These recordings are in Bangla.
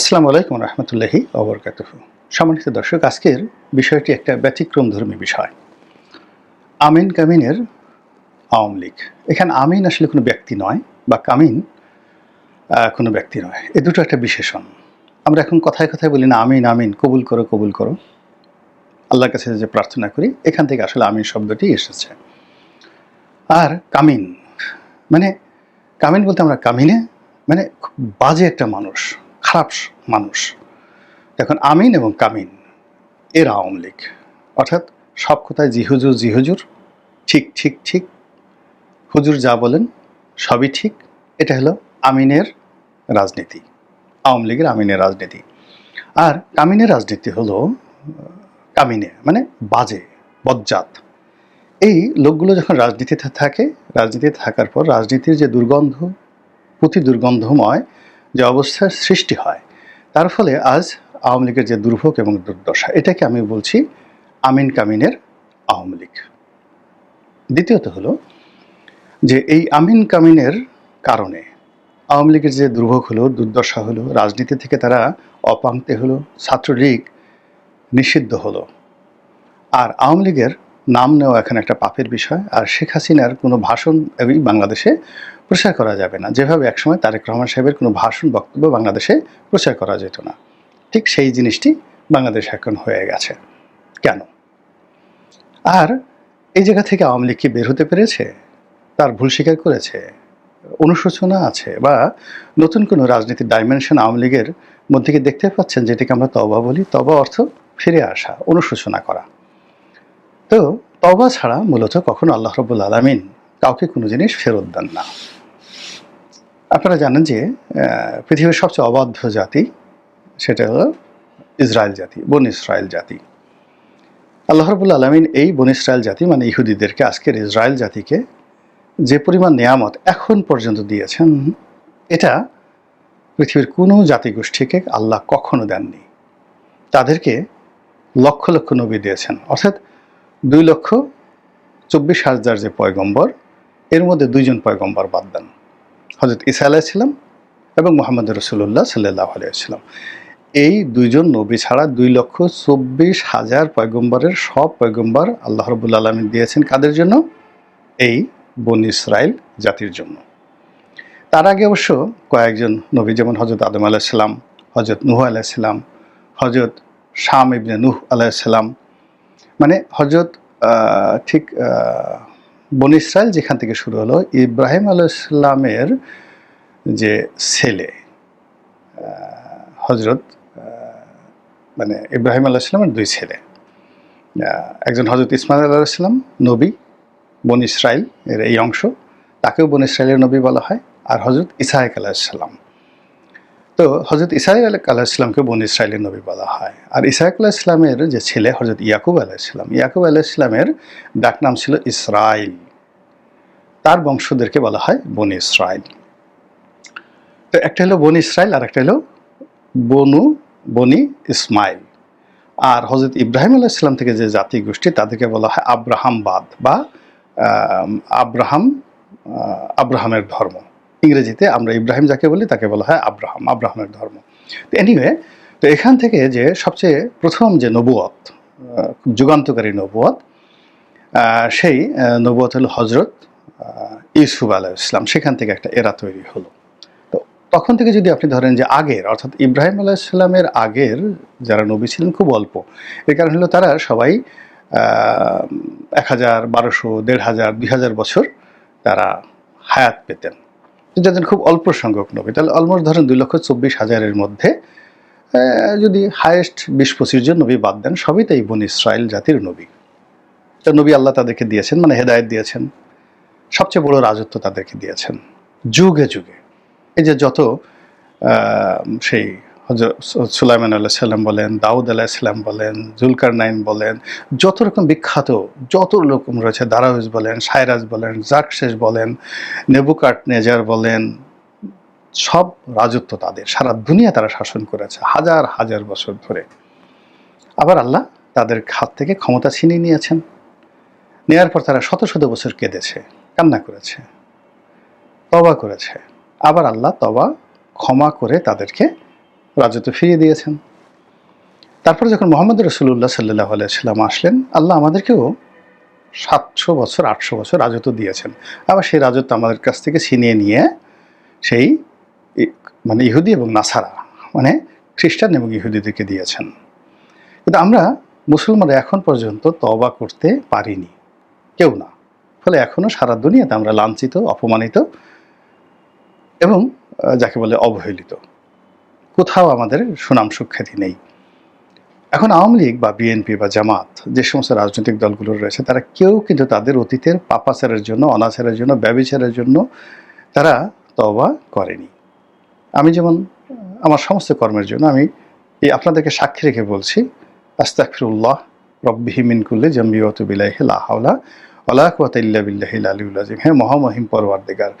আসসালামু আলাইকুম রহমতুল্লাহি অবরকাত সম্মানিত দর্শক, আজকের বিষয়টি একটা ব্যতিক্রমধর্মী বিষয়। আমিন কামিনের আওয়ামী লীগ। এখানে আমিন আসলে কোনো ব্যক্তি নয় বা কামিন কোনো ব্যক্তি নয়। এ দুটো একটা বিশেষণ। আমরা এখন কথায় কথায় বলি না, আমিন আমিন, কবুল করো কবুল করো। আল্লাহর কাছে যে প্রার্থনা করি, এখান থেকে আসলে আমিন শব্দটি এসেছে। আর কামিন মানে কামিন বলতে আমরা কামিনে মানে খুব বাজে একটা মানুষ। খারাপ মানুষ। এখন আমিন এবং কামিন, এর আওয়ামী লীগ। অর্থাৎ সব কথায় জি হুজুর জি হুজুর। ঠিক ঠিক ঠিক। হুজুর যা বলেন সবই ঠিক। এটা হলো আমিনের রাজনীতি, আওয়ামী লীগের আমিনের রাজনীতি। আর কামিনের রাজনীতি হলো, কামিনে মানে বাজে, বজ্জাত। এই লোকগুলো যখন রাজনীতিতে থাকে, রাজনীতিতে থাকার পর রাজনীতির যে দুর্গন্ধ, প্রতি দুর্গন্ধময় যে অবস্থার সৃষ্টি হয়। তার ফলে আজ আওয়ামী লীগের যে দুর্ভোগ এবং দুর্দশা, এটাকে আমি বলছি আমিন কামিনের আওয়ামী লীগ। দ্বিতীয়ত হলো যে এই আমিন কামিনের কারণে আওয়ামী লীগের যে দুর্ভোগ হলো, দুর্দশা হলো, রাজনীতি থেকে তারা অপাংতে হলো, ছাত্রলীগ নিষিদ্ধ হলো। আর আওয়ামী লীগের নাম নেওয়া এখন একটা পাপের বিষয়। আর শেখ হাসিনার কোনো ভাষণ বাংলাদেশে প্রচার করা যাবে না। যেভাবে একসময় তারেক রহমান সাহেবের কোনো ভাষণ বক্তব্য বাংলাদেশে প্রচার করা যেত না। ঠিক সেই জিনিসটি বাংলাদেশ এখন হয়ে গেছে। কেন? আর এই জায়গা থেকে আওয়ামী লীগ কি বের হতে পেরেছে? তার ভুল স্বীকার করেছে? অনুশোচনা আছে? বা নতুন কোনো রাজনীতির ডাইমেনশন আওয়ামী লীগের মধ্যে কি দেখতে পাচ্ছেন যেটিকে আমরা তবা বলি? তবা অর্থ ফিরে আসা, অনুশোচনা করা। তো তবা ছাড়া মূলত কখনো আল্লাহ রবুল আলমিন কাউকে কোনো জিনিস ফেরত দেন না। আপনারা জানেন যে পৃথিবীর সবচেয়ে অবাধ্য জাতি সেটা হলো ইসরায়েল জাতি, বন ইসরায়েল জাতি। আল্লাহ আলমিন এই বন ইসরায়েল জাতি মানে ইহুদিদেরকে আজকের ইসরায়েল জাতিকে যে পরিমাণ নেয়ামত এখন পর্যন্ত দিয়েছেন, এটা পৃথিবীর কোনো জাতিগোষ্ঠীকে আল্লাহ কখনো দেননি। তাদেরকে লক্ষ লক্ষ নবী দিয়েছেন। অর্থাৎ দুই লক্ষ চব্বিশ হাজার যে পয়গম্বর, এর মধ্যে দুইজন পয়গম্বর বাদ দেন। হজরত ইসা আলাইসাল্লাম এবং মোহাম্মদ রসুল্লাহ সাল্লাহ আলাইসাল্লাম এই দুইজন নবী ছাড়া দুই লক্ষ চব্বিশ হাজার পয়গম্বরের সব পয়গম্বর আল্লাহ রবুল্লা আলমী দিয়েছেন কাদের জন্য? এই বন ইসরায়েল জাতির জন্য। তার আগে অবশ্য কয়েকজন নবী যেমন হজরত আদম আলাইসাল্লাম হজরত নুহ আলাইসাল্লাম হজরত শাম ইবনে নুহ আলাইসাল্লাম মানে হজরত ঠিক বন ইসরায়েল যেখান থেকে শুরু হলো, ইব্রাহিম আলাইসাল্লামের যে ছেলে হজরত মানে ইব্রাহিম আলাইসাল্লামের দুই ছেলে। একজন হজরত ইসমাইল আলাইসাল্লাম নবী, বন ইসরায়েল এর এই অংশ, তাকেও বন ইসরায়েলের নবী বলা হয়। আর হজরত ইসাহেক আলাহিসাল্লাম তো হজরত ইসাহেক আলাহিসাল্লামকে বন ইসরায়েলের নবী বলা হয়। আর ইসাহেক আলাহিসাল্লামের যে ছেলে হজরত ইয়াকুব আলাহিসাল্লাম ইয়াকুব আলাহিসাল্লামের ডাকনাম ছিল ইসরাইল তার বংশদেরকে বলা হয় বন ইসরায়েল তো একটা হলো বন ইসরায়েল আর একটা হলো বনু, বনি ইসমাইল। আর হজরত ইব্রাহিম আলাইসাল্লাম থেকে যে জাতি গোষ্ঠী, তাদেরকে বলা হয় আব্রাহামবাদ বা আব্রাহাম আব্রাহামের ধর্ম। ইংরেজিতে আমরা ইব্রাহিম যাকে বলি তাকে বলা হয় আব্রাহাম। আব্রাহামের ধর্ম। তো এনিওয়ে তো এখান থেকে যে সবচেয়ে প্রথম যে নবুয়ত যুগান্তকারী নবুয়ত সেই নবুয়ত হলো হজরত ইউসুফ আলাহ ইসলাম সেখান থেকে একটা এরা তৈরি হলো। তো তখন থেকে যদি আপনি ধরেন যে আগের, অর্থাৎ ইব্রাহিম আলাইসাল্লামের আগের যারা নবী ছিলেন খুব অল্প এর কারণ হলো তারা সবাই এক হাজার বারোশো, দেড় হাজার, দুই হাজার বছর তারা হায়াত পেতেন। যাদের খুব অল্প সংখ্যক নবী তাহলে অলমোস্ট ধরেন দুই লক্ষ চব্বিশ হাজারের মধ্যে যদি হায়েস্ট বিশ পঁচিশ জন নবী বাদ দেন, সবই তাই বোন ইসরায়েল জাতির নবী। তো নবী আল্লাহ তাদেরকে দিয়েছেন মানে হেদায়ত দিয়েছেন। সবচেয়ে বড় রাজত্ব তাদেরকে দিয়েছেন। যুগে যুগে। এই যে যত সেই হজরত সুলাইমান আল্লাহ সাল্লাম বলেন, দাউদ আলাহ সাল্লাম বলেন জুলকার নাইন বলেন, যত রকম বিখ্যাত, যত রকম রয়েছে, দারাউজ বলেন সাইরাজ বলেন জাকশেষ বলেন, নেবুকাট নেজার বলেন, সব রাজত্ব তাদের, সারা দুনিয়া তারা শাসন করেছে, হাজার হাজার বছর ধরে। আবার আল্লাহ তাদের হাত থেকে ক্ষমতা ছিনিয়ে নিয়েছেন। নেয়ার পর তারা শত শত বছর কেঁদেছে, কান্না করেছে তবা করেছে। আবার আল্লাহ তবা ক্ষমা করে তাদেরকে রাজত্ব ফিরিয়ে দিয়েছেন। তারপর যখন মোহাম্মদ রসুল্লাহ সাল্লাহ আলাইসাল্লাম আসলেন, আল্লাহ আমাদেরকেও সাতশো বছর, আটশো বছর রাজত্ব দিয়েছেন। আবার সেই রাজত্ব আমাদের কাছ থেকে ছিনিয়ে নিয়ে সেই মানে ইহুদি এবং নাসারা মানে খ্রিস্টান এবং ইহুদিদেরকে দিয়েছেন। কিন্তু আমরা মুসলমানরা এখন পর্যন্ত তবা করতে পারিনি। কেউ না। ফলে এখনও সারা দুনিয়াতে আমরা লাঞ্ছিত, অপমানিত এবং যাকে বলে অবহেলিত। কোথাও আমাদের সুনাম সুখ্যাতি নেই। এখন আওয়ামী লীগ বা বিএনপি বা জামাত যে সমস্ত রাজনৈতিক দলগুলো রয়েছে, তারা কেউ কিন্তু তাদের অতীতের পাপাচারের জন্য, অনাচারের জন্য, ব্যবিচারের জন্য তারা তবা করেনি। আমি যেমন, আমার সমস্ত কর্মের জন্য আমি এই আপনাদেরকে সাক্ষী রেখে বলছি আস্তাকফিরুল্লাহ রব্বিহি মিন কুল্লি জম্বিয়ত বিলাহি লা হাওলা বিল্লাহি আলিউল আজিম হ্যাঁ মহামহিম পরওয়ার্দিগার,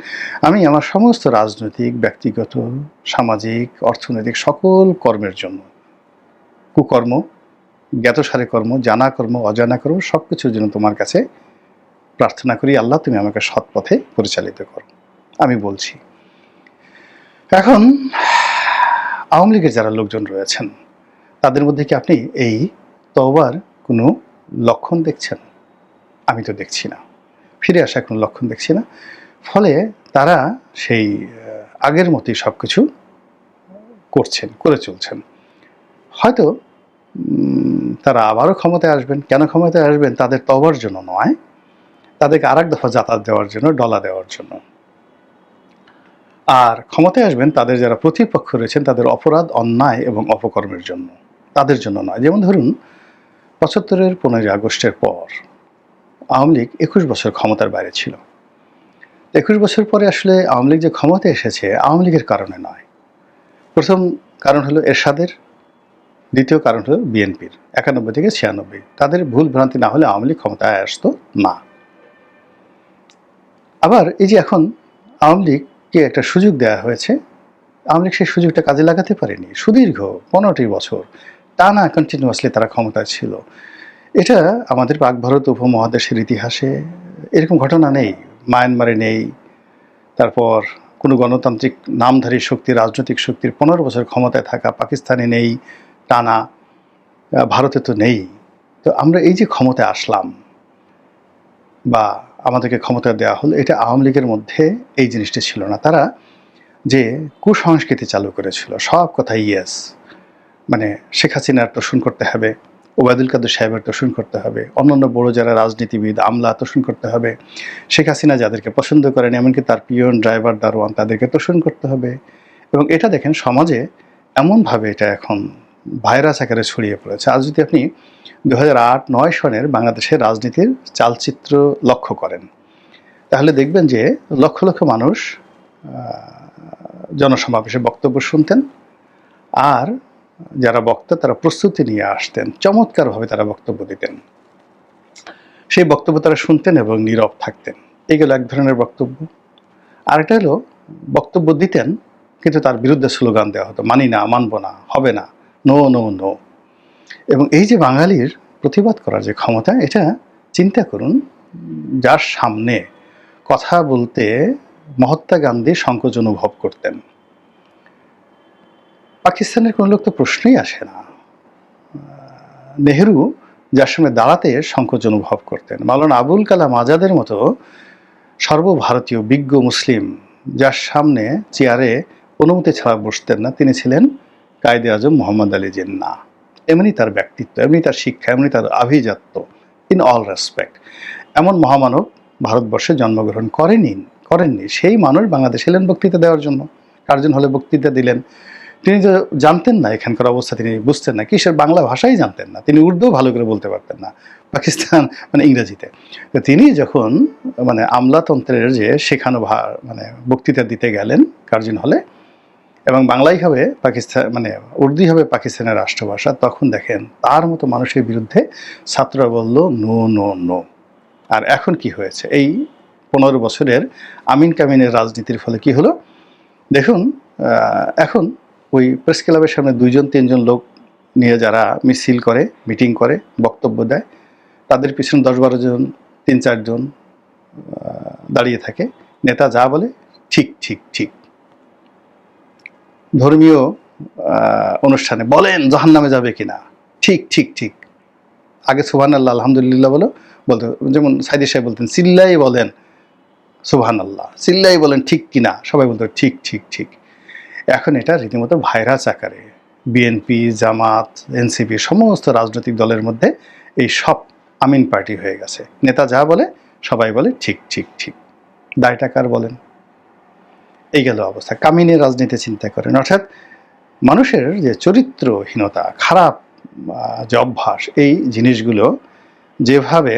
আমি আমার সমস্ত রাজনৈতিক, ব্যক্তিগত, সামাজিক, অর্থনৈতিক সকল কর্মের জন্য, কুকর্ম, জ্ঞাতসারে কর্ম, জানা কর্ম, অজানা কর্ম সব কিছুর জন্য তোমার কাছে প্রার্থনা করি, আল্লাহ তুমি আমাকে সৎ পথে পরিচালিত করো। আমি বলছি, এখন আওয়ামী লীগের যারা লোকজন রয়েছেন, তাদের মধ্যে কি আপনি এই তওবার কোনো লক্ষণ দেখছেন? আমি তো দেখছি না। ফিরে আসা কোনো লক্ষণ দেখছি না। ফলে তারা সেই আগের মতোই সব কিছু করছেন, করে চলছেন। হয়তো তারা আবারও ক্ষমতায় আসবেন। কেন ক্ষমতায় আসবেন? তাদের তবার জন্য নয়। তাদেরকে আরেক দফা যাতায়াত দেওয়ার জন্য, ডলা দেওয়ার জন্য। আর ক্ষমতায় আসবেন তাদের যারা প্রতিপক্ষ রয়েছেন, তাদের অপরাধ, অন্যায় এবং অপকর্মের জন্য। তাদের জন্য নয়। যেমন ধরুন, পঁচাত্তরের পনেরোই আগস্টের পর আওয়ামী লীগ একুশ বছর ক্ষমতার বাইরে ছিল। একুশ বছর পরে আসলে আওয়ামী লীগ যে ক্ষমতায় এসেছে, আওয়ামী লীগের কারণে নয়। প্রথম কারণ হলো এরশাদের, দ্বিতীয় কারণ হলো বিএনপির, একানব্বই থেকে ছিয়ানব্বই। তাদের ভুল ভ্রান্তি না হলে আওয়ামী লীগ ক্ষমতায় আসতো না। আবার এই যে এখন আওয়ামী লীগকে একটা সুযোগ দেওয়া হয়েছে, আওয়ামী লীগ সেই সুযোগটা কাজে লাগাতে পারেনি। সুদীর্ঘ পনেরোটি বছর টানা কন্টিনিউয়াসলি তারা ক্ষমতায় ছিল। এটা আমাদের পাক ভারত উপমহাদেশের ইতিহাসে এরকম ঘটনা নেই, মায়ানমারে নেই, তারপর কোনো গণতান্ত্রিক নামধারী শক্তি, রাজনৈতিক শক্তির পনেরো বছর ক্ষমতায় থাকা পাকিস্তানে নেই, টানা ভারতে তো নেই। তো আমরা এই যে ক্ষমতায় আসলাম বা আমাদেরকে ক্ষমতা দেওয়া হলো, এটা আওয়ামী লীগের মধ্যে এই জিনিসটি ছিল না। তারা যে কুসংস্কৃতি চালু করেছিল, সব কথা ইয়েস মানে শেখ হাসিনার তোষণ করতে হবে। ওবায়দুল কাদের সাহেবের তোষণ করতে হবে, অন্যান্য বড় যারা রাজনীতিবিদ, আমলা তোষণ করতে হবে, শেখ হাসিনা যাদেরকে পছন্দ করেন, এমনকি তার পিয়ন ড্রাইভার দারোয়ান তাদেরকে তোষণ করতে হবে। এবং এটা দেখেন সমাজে এমনভাবে এটা এখন ভাইরাস আকারে ছড়িয়ে পড়েছে। আজ যদি আপনি দু হাজার আট, নয় সনের বাংলাদেশের রাজনীতির চালচিত্র লক্ষ্য করেন, তাহলে দেখবেন যে লক্ষ লক্ষ মানুষ জনসমাবেশে বক্তব্য শুনতেন, আর যারা বক্তা, তারা প্রস্তুতি নিয়ে আসতেন, চমৎকারভাবে তারা বক্তব্য দিতেন। সেই বক্তব্য তারা শুনতেন এবং নীরব থাকতেন। এগুলো এক ধরনের বক্তব্য। আরেকটা হলো, বক্তব্য দিতেন, কিন্তু তার বিরুদ্ধে স্লোগান দেওয়া হতো, মানি না, মানব না, হবে না, নো নো নো। এবং এই যে বাঙালির প্রতিবাদ করার যে ক্ষমতা, এটা চিন্তা করুন, যার সামনে কথা বলতে মহাত্মা গান্ধী সংকোচ অনুভব করতেন। পাকিস্তানের কোনো লোক তো প্রশ্নই আসে না। নেহেরু যার সামনে দাঁড়াতে সংকোচ অনুভব করতেন। মাওলানা আবুল কালাম আজাদের মতো সর্বভারতীয় বিজ্ঞ মুসলিম যার সামনে চেয়ারে অনুমতি ছাড়া বসতেন না, তিনি ছিলেন কায়দে আজম মোহাম্মদ আলী জিন্না। এমনি তার ব্যক্তিত্ব, এমনি তার শিক্ষা, এমনি তার আভিজাত্য, ইন অল রেসপেক্ট। এমন মহামানব ভারতবর্ষে জন্মগ্রহণ করেনি, করেননি। সেই মানুষ বাংলাদেশে এলেন বক্তৃতা দেওয়ার জন্য। কার্জন হলে বক্তৃতা দিলেন? তিনি তো জানতেন না এখানকার অবস্থা, তিনি বুঝতেন না। কিসের বাংলা ভাষাই জানতেন না। তিনি উর্দু ভালো করে বলতে পারতেন না, পাকিস্তান মানে ইংরেজিতে। তো তিনি যখন মানে আমলাতন্ত্রের যে শেখানো মানে বক্তৃতা দিতে গেলেন কার্জন হলে এবং বাংলাই হবে পাকিস্তান মানে উর্দুই হবে পাকিস্তানের রাষ্ট্রভাষা, তখন দেখেন তার মতো মানুষের বিরুদ্ধে ছাত্ররা বলল, নো নো নো। আর এখন কি হয়েছে? এই পনেরো বছরের আমিন কামিনের রাজনীতির ফলে কি হলো? দেখুন এখন ওই প্রেস ক্লাবের সামনে দুইজন, তিনজন লোক নিয়ে যারা মিছিল করে মিটিং করে, বক্তব্য দেয়, তাদের পিছনে দশ বারো জন, তিন চারজন দাঁড়িয়ে থাকে। নেতা যা বলে, ঠিক ঠিক ঠিক। ধর্মীয় অনুষ্ঠানে বলেন জাহান নামে যাবে কিনা। ঠিক ঠিক ঠিক। আগে সুহান আল্লাহ আলহামদুলিল্লাহ বলো, বলতো যেমন সাইদি সাহেব বলতেন চিল্লাই বলেন সুবহান আল্লাহ চিল্লাই বলেন ঠিক কিনা? সবাই বলতো, ঠিক ঠিক ঠিক। এখন এটা রীতিমতো ভাইরাস আকারে। বিএনপি জামাত এনসিপি সমস্ত রাজনৈতিক দলের মধ্যে এই সব আমিন পার্টি হয়ে গেছে। নেতা যা বলে, সবাই বলে ঠিক ঠিক ঠিক। দায় টাকার বলেন? এই গেল অবস্থা। কামিনের রাজনীতি চিন্তা করেন। অর্থাৎ মানুষের যে চরিত্রহীনতা, খারাপ যে অভ্যাস, এই জিনিসগুলো যেভাবে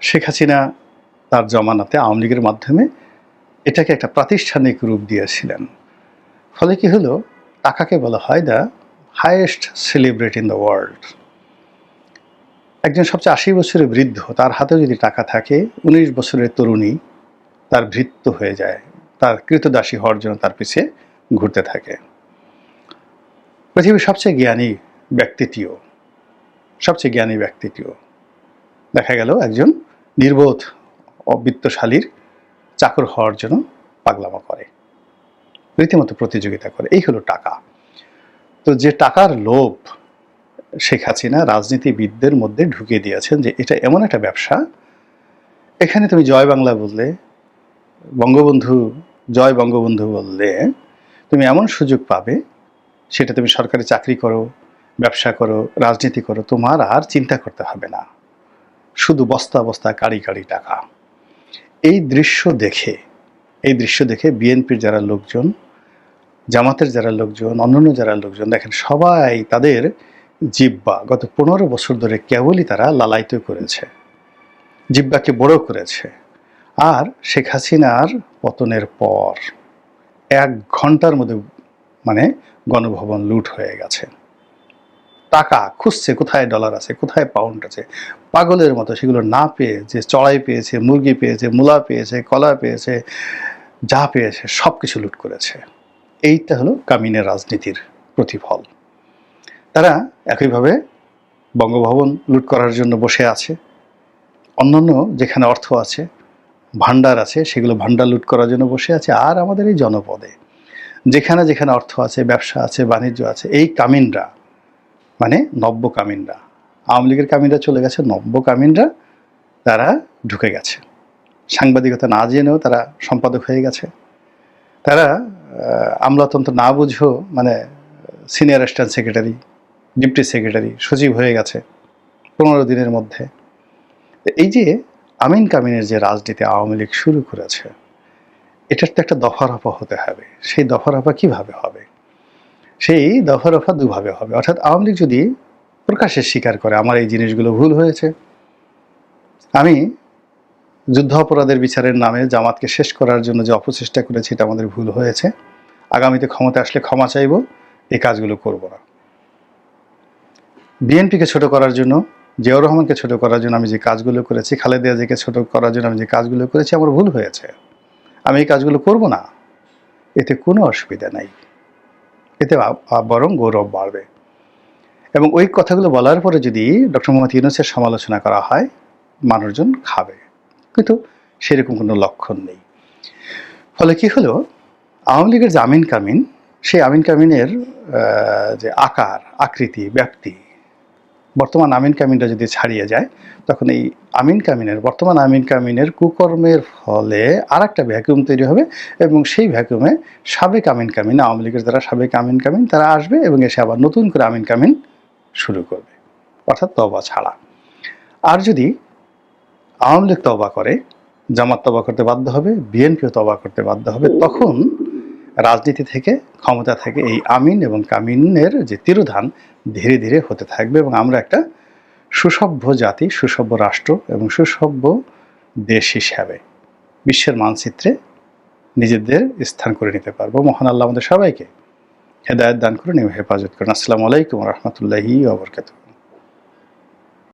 শেখ হাসিনা তার জমানাতে আওয়ামী লীগের মাধ্যমে এটাকে একটা প্রাতিষ্ঠানিক রূপ দিয়েছিলেন। ফলে কি হলো? টাকাকে বলা হয় the highest celebrity in the world. একজন সবচেয়ে আশি বছরের বৃদ্ধ, তার হাতে যদি টাকা থাকে, উনিশ বছরের তরুণী, তার ভৃত্য হয়ে যায়। তার কৃতদাসী হওয়ার জন্য তার পিছে ঘুরতে থাকে। পৃথিবীর সবচেয়ে জ্ঞানী ব্যক্তিটিও, সবচেয়ে জ্ঞানী ব্যক্তিটিও। দেখা গেল একজন নির্বোধ অবিত্তশালীর চাকর হওয়ার জন্য পাগলামা করে। রীতিমতো প্রতিযোগিতা করে। এই হলো টাকা। তো যে টাকার লোভ শেখ হাসিনা রাজনীতিবিদদের মধ্যে ঢুকিয়ে দিয়েছেন যে এটা এমন একটা ব্যবসা, এখানে তুমি জয় বাংলা বললে, বঙ্গবন্ধু, জয় বঙ্গবন্ধু বললে, তুমি এমন সুযোগ পাবে, সেটা তুমি সরকারি চাকরি করো, ব্যবসা করো, রাজনীতি করো, তোমার আর চিন্তা করতে হবে না। শুধু বস্তা বস্তা কাড়ি কাড়ি টাকা। এই দৃশ্য দেখে, এই দৃশ্য দেখে বিএনপির যারা লোকজন, জামাতের যারা লোকজন, অন্যান্য যারা লোকজন, দেখেন সবাই তাদের জিব্বা গত পনেরো বছর ধরে কেবলই তারা লালায়িত করেছে। জিব্বাকে বড় করেছে। আর শেখ হাসিনার পতনের পর এক ঘণ্টার মধ্যে মানে গণভবন লুট হয়ে গেছে। টাকা খুঁজছে, কোথায় ডলার আছে, কোথায় পাউন্ড আছে, পাগলের মতো সেগুলো না পেয়ে যে চড়াই পেয়েছে, মুরগি পেয়েছে, মূলা পেয়েছে, কলা পেয়েছে, যা পেয়েছে সব কিছু লুট করেছে। এইটা হলো কামিনের রাজনীতির প্রতিফল। তারা একইভাবে বঙ্গভবন লুট করার জন্য বসে আছে। অন্যান্য যেখানে অর্থ আছে ভান্ডার আছে, সেগুলো ভান্ডার লুট করার জন্য বসে আছে, আর আমাদের এই জনপদে। যেখানে যেখানে অর্থ আছে, ব্যবসা আছে, বাণিজ্য আছে, এই কামিনরা মানে নব্য কামিনরা আওয়ামী লীগের কামিনরা চলে গেছে নব্য কামিনরা তারা ঢুকে গেছে। সাংবাদিকতা না জেনেও তারা সম্পাদক হয়ে গেছে। তারা আমলাতন্ত্র না বুঝেও মানে senior assistant secretary, deputy secretary সচিব হয়ে গেছে পনেরো দিনের মধ্যে। এই যে আমিন কামিনের যে রাজনীতি আওয়ামী লীগ শুরু করেছে, এটার তো একটা দফারফা হতে হবে। সেই দফারফা কীভাবে হবে? সেই দফারফা দুভাবে হবে। অর্থাৎ আওয়ামী লীগ যদি প্রকাশ্যে স্বীকার করে, আমার এই জিনিসগুলো ভুল হয়েছে। আমি যুদ্ধ অপরাধের বিচারের নামে জামাতকে শেষ করার জন্য যে অপচেষ্টা করেছি, এটা আমাদের ভুল হয়েছে। আগামীতে ক্ষমতা আসলে ক্ষমা চাইব, এই কাজগুলো করব না। বিএনপিকে ছোট করার জন্য, জিয়াউর রহমানকে ছোট করার জন্য আমি যে কাজগুলো করেছি, খালেদা জিয়াকে ছোট করার জন্য আমি যে কাজগুলো করেছি, আমার ভুল হয়েছে। আমি এই কাজগুলো করব না। এতে কোনো অসুবিধা নাই। এতে বরং গৌরব বাড়বে। এবং ওই কথাগুলো বলার পরে যদি ডক্টর মোহাম্মদ ইউনুসের সমালোচনা করা হয়, মানুষজন খাবে। কিন্তু সেরকম কোনো লক্ষণ নেই। ফলে কি হলো? আওয়ামী লীগের যে আমিন কামিন, সেই আমিন কামিনের যে আকার, আকৃতি, ব্যাপ্তি বর্তমান আমিন কামিনটা যদি ছাড়িয়ে যায়, তখন এই আমিন কামিনের, বর্তমান আমিন কামিনের কুকর্মের ফলে আর একটা ভ্যাকুয়াম তৈরি হবে এবং সেই ভ্যাকুয়ামে সাবেক আমিন কামিন, আওয়ামী লীগের যারা সাবেক আমিন কামিন, তারা আসবে এবং এসে আবার নতুন করে আমিন কামিন শুরু করবে। অর্থাৎ তবা ছাড়া। আর যদি আওয়ামী লীগ তবা করে, জামাত তবা করতে বাধ্য হবে, বিএনপিও তবা করতে বাধ্য হবে, তখন রাজনীতি থেকে ক্ষমতা থেকে এই আমিন এবং কামিনের যে তিরোধান ধীরে ধীরে হতে থাকবে এবং আমরা একটা সুসভ্য জাতি, সুসভ্য রাষ্ট্র এবং সুসভ্য দেশ হিসাবে বিশ্বের মানচিত্রে নিজেদের স্থান করে নিতে পারব। মহান আল্লাহ আমাদের সবাইকে হেদায়ত দান করুন এবং হেফাজত করুন। আসসালামু আলাইকুম রহমতুল্লাহি ওবরকাতুহ